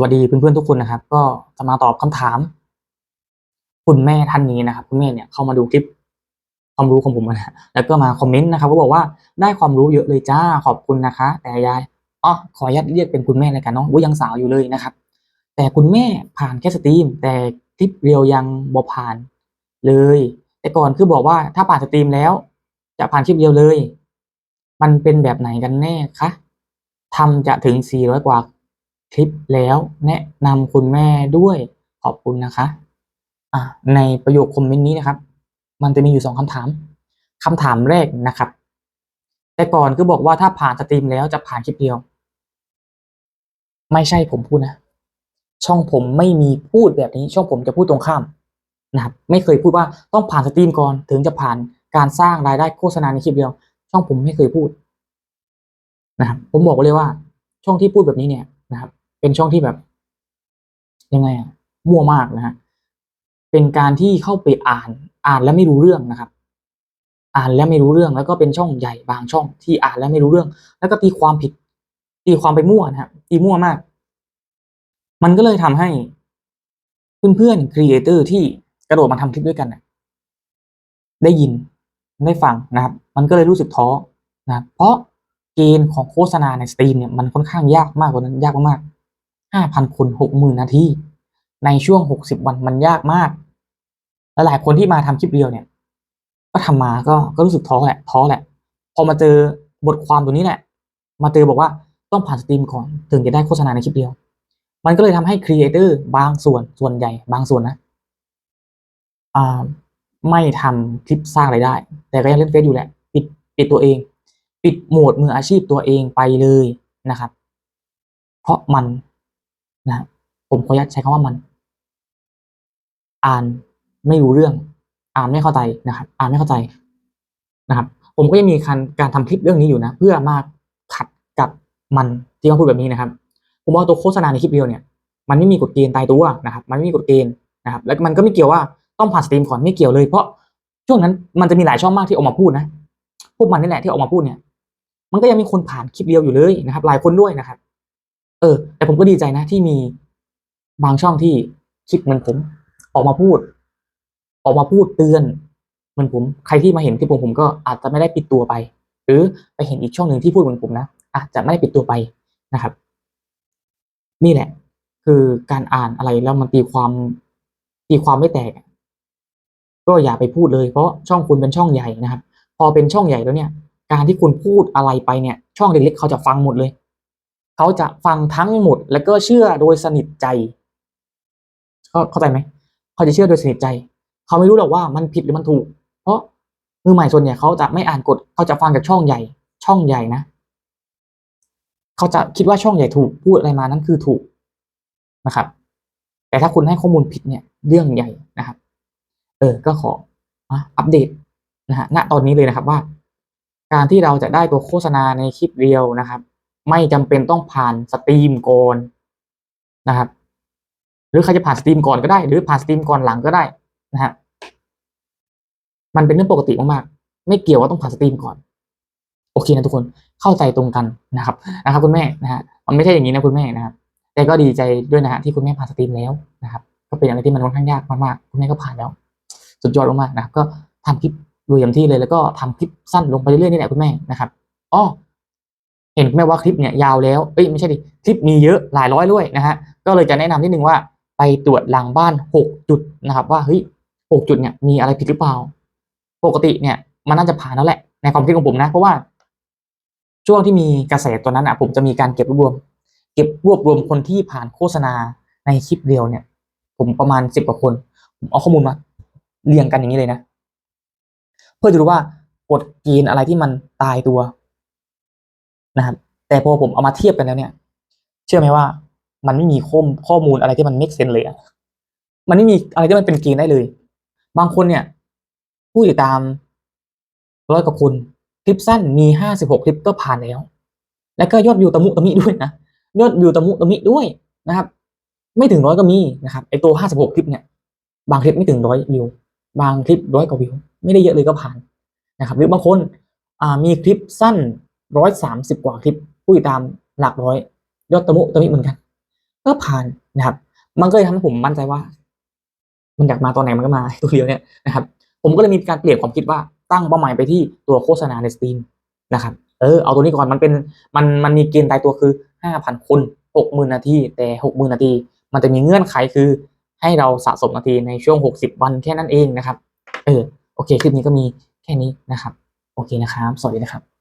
วัสดีเพื่อนๆทุกคนนะครับ ก็จะมาตอบคำถาม คุณแม่ท่านนี้นะครับ คุณแม่เนี่ยเข้ามาดูคลิปความรู้ของผมนะแล้วก็มาคอมเมนต์นะครับก็บอกว่าได้ความรู้เยอะเลยจ้าขอบคุณนะคะ แต่ยายอ๋อขออนุญาตเรียกเป็นคุณแม่เลยกันเนาะว่ายังสาวอยู่เลยนะครับ แต่คุณแม่ผ่านแค่สตรีม แต่คลิปเรียวยังบ่ผ่านเลย แต่ก่อนคือบอกว่าถ้าผ่านสตรีมแล้ว จะผ่านคลิปเดียวเลย มันเป็นแบบไหนกันแน่คะทำจะถึง400กว่า คลิปแล้วแนะนำคุณแม่ด้วยขอบคุณนะคะอะในประโยคคอมเมนต์นี้นะครับ มันจะมีอยู่สองคำถามคำถามแรกนะครับ แต่ก่อนคือบอกว่าถ้าผ่านสตรีมแล้วจะผ่านคลิปเดียว ไม่ใช่ผมพูดนะ ช่องผมไม่มีพูดแบบนี้ ช่องผมจะพูดตรงข้ามนะครับ ไม่เคยพูดว่าต้องผ่านสตรีมก่อนถึงจะผ่านการสร้างรายได้โฆษณาในคลิปเดียว ช่องผมไม่เคยพูดนะครับผมบอกไว้เลยว่า ช่องที่พูดแบบนี้เนี่ยนะครับ เป็นช่องที่แบบ ยังไงอะมั่วมากนะฮะเป็นการที่เข้าไปอ่านอ่านแล้วไม่รู้เรื่องนะครับ อ่านแล้วไม่รู้เรื่องแล้วก็เป็นช่องใหญ่บางช่องที่อ่านแล้วไม่รู้เรื่อง แล้วก็ตีความผิด ตีความไปมั่วนะครับตีมั่วมาก มันก็เลยทำให้เพื่อนๆครีเอเตอร์ที่กระโดดมาทำคลิปด้วยกันน่ะได้ยินได้ฟังนะครับ มันก็เลยรู้สึกท้อนะครับเพราะเกณฑ์ของโฆษณาในสตรีมเนี่ยมันค่อนข้างยากมากกว่านั้นยากมาก ห้าพันคนหกหมื่นนาทีในช่วงหกสิบวันมันยากมาก และหลายคนที่มาทำคลิปเดียวเนี่ย ก็ทำมาก็ก็รู้สึกท้อแหละท้อแหละ พอมาเจอบทความตัวนี้แหละ มาเจอบอกว่าต้องผ่านสตรีมก่อนถึงจะได้โฆษณาในคลิปเดียว มันก็เลยทำให้ครีเอเตอร์บางส่วนส่วนใหญ่บางส่วนนะอ่าไม่ทำคลิปสร้างไรายได้ แต่ก็ยังเล่นเฟซอยู่แหละ ปิดปิดตัวเอง ปิดโหมดมืออาชีพตัวเองไปเลยนะครับ เพราะมัน นะผมขออนุญาตใช้คำว่ามัน อ่านไม่รู้เรื่อง อ่านไม่เข้าใจนะครับ อ่านไม่เข้าใจนะครับ ผมก็ยังมีการการทำคลิปเรื่องนี้อยู่นะ เพื่อมาขัดกับมันที่เขาพูดแบบนี้นะครับ ผมว่าตัวโฆษณาในคลิปเดียวเนี่ย มันไม่มีกฎเกณฑ์ตายตัวนะครับ มันไม่มีกฎเกณฑ์นะครับ แล้วมันก็ไม่เกี่ยวว่าต้องผ่านสตรีมก่อนไม่เกี่ยวเลยเพราะช่วงนั้นมันจะมีหลายช่องมากที่ออกมาพูดนะพวกมันนี่แหละที่ออกมาพูดเนี่ย มันก็ยังมีคนผ่านคลิปเดียวอยู่เลยนะครับ หลายคนด้วยนะครับ เออ แต่ผมก็ดีใจนะที่มีบางช่องที่คิดเหมือนผม ออกมาพูด ออกมาพูดเตือนเหมือนผม ใครที่มาเห็นที่ผมผมก็อาจจะไม่ได้ปิดตัวไป หรือไปเห็นอีกช่องหนึ่งที่พูดเหมือนผมนะอาจจะไม่ได้ปิดตัวไปนะครับ นี่แหละ คือการอ่านอะไรแล้วมันตีความตีความไม่แตก ก็อย่าไปพูดเลย เพราะช่องคุณเป็นช่องใหญ่นะครับ พอเป็นช่องใหญ่แล้วเนี่ย การที่คุณพูดอะไรไปเนี่ย ช่องเล็กๆเขาจะฟังหมดเลย เขาจะฟังทั้งหมดแล้วก็เชื่อโดยสนิทใจเข้าใจไหมเขาจะเชื่อโดยสนิทใจ เขาไม่รู้หรอกว่ามันผิดหรือมันถูก เพราะมือใหม่ส่วนใหญ่เขาจะไม่อ่านกฎเขาจะฟังจากช่องใหญ่ ช่องใหญ่นะเขาจะคิดว่าช่องใหญ่ถูกพูดอะไรมานั้นคือถูกนะครับ แต่ถ้าคุณให้ข้อมูลผิดเนี่ยเรื่องใหญ่นะครับ เออก็ขออัปเดตนะฮะณตอนนี้เลยนะครับว่า การที่เราจะได้ตัวโฆษณาในคลิปเรียวนะครับ ไม่จำเป็นต้องผ่านสตรีมก่อนนะครับ หรือใครจะผ่านสตรีมก่อนก็ได้ หรือผ่านสตรีมก่อนหลังก็ได้นะฮะมันเป็นเรื่องปกติมากๆ ไม่เกี่ยวว่าต้องผ่านสตรีมก่อน โอเคนะทุกคนเข้าใจตรงกันนะครับนะครับ คุณแม่นะฮะมันไม่ใช่อย่างนี้นะคุณแม่นะครับ แต่ก็ดีใจด้วยนะฮะที่คุณแม่ผ่านสตรีมแล้วนะครับ ก็เป็นอะไรที่มันค่อนข้างยากมากๆคุณแม่ก็ผ่านแล้ว สุดยอดมากๆนะครับ ก็ทำคลิปดูเต็มที่เลยแล้วก็ทำคลิปสั้นลงไปเรื่อยๆนี่แหละคุณแม่นะครับอ๋อ เห็นคุณแม่ว่าคลิปเนี่ยยาวแล้ว เอ้ยไม่ใช่ดิ คลิปมีเยอะหลายร้อยด้วยนะฮะ ก็เลยจะแนะนำนิดนึงว่าไปตรวจหลังบ้านหกจุดนะครับ ว่าเฮ้ยหกจุดเนี่ยมีอะไรผิดหรือเปล่า ปกติเนี่ยมันน่าจะผ่านแล้วแหละในความคิดของผมนะ เพราะว่า ช่วงที่มีกระแสตัวนั้นอะผมจะมีการเก็บรวบรวม เก็บรวบรวมคนที่ผ่านโฆษณาในคลิปเดียวเนี่ย ผมประมาณสิบกว่าคน ผมเอาข้อมูลมาเรียงกันอย่างนี้เลยนะ เพื่อจะรู้ว่ากฎเกณฑ์อะไรที่มันตายตัว นะครับแต่พอผมเอามาเทียบกันแล้วเนี่ย เชื่อไหมว่า มันไม่มีข้อมข้อมูลอะไรที่มัน make sense เลยอะมันไม่มีอะไรที่มันเป็นเกณฑ์ได้เลย บางคนเนี่ย ผู้ติดตามร้อยกว่าคนคลิปสั้นมีห้าสิบหกคลิปก็ผ่านแล้ว แล้วก็ยอดวิวตะมุตะมิด้วยนะยอดวิวตะมุตะมิด้วยนะครับ ไม่ถึงร้อยก็มีนะครับไอตัวห้าสิบหกคลิปเนี่ย บางคลิปไม่ถึงร้อยวิว บางคลิปร้อยกว่าวิว ไม่ได้เยอะเลยก็ผ่านนะครับ หรือบางคนมีคลิปสั้น ร้อยสามสิบกว่าคลิปผู้ติดตามหลักร้อย ยอดตะมุตะมิเหมือนกัน ก็ผ่านนะครับ มันก็เลยทำให้ผมมั่นใจว่า มันอยากมาตอนไหนมันก็มาตัวเดียวเนี่ยนะครับ ผมก็เลยมีการเปลี่ยนความคิดว่าตั้งเป้าหมายไปที่ตัวโฆษณาในสตรีมนะครับ เออเอาตัวนี้ก่อนมันเป็นมันมันมีเกณฑ์ตายตัวคือห้าพันคนหกหมื่นนาทีแต่หกหมื่นนาที มันจะมีเงื่อนไขคือให้เราสะสมนาทีในช่วงหกสิบวันแค่นั้นเองนะครับ เออ โอเค คลิปนี้ก็มีแค่นี้นะครับ โอเคนะครับ สวัสดีนะครับ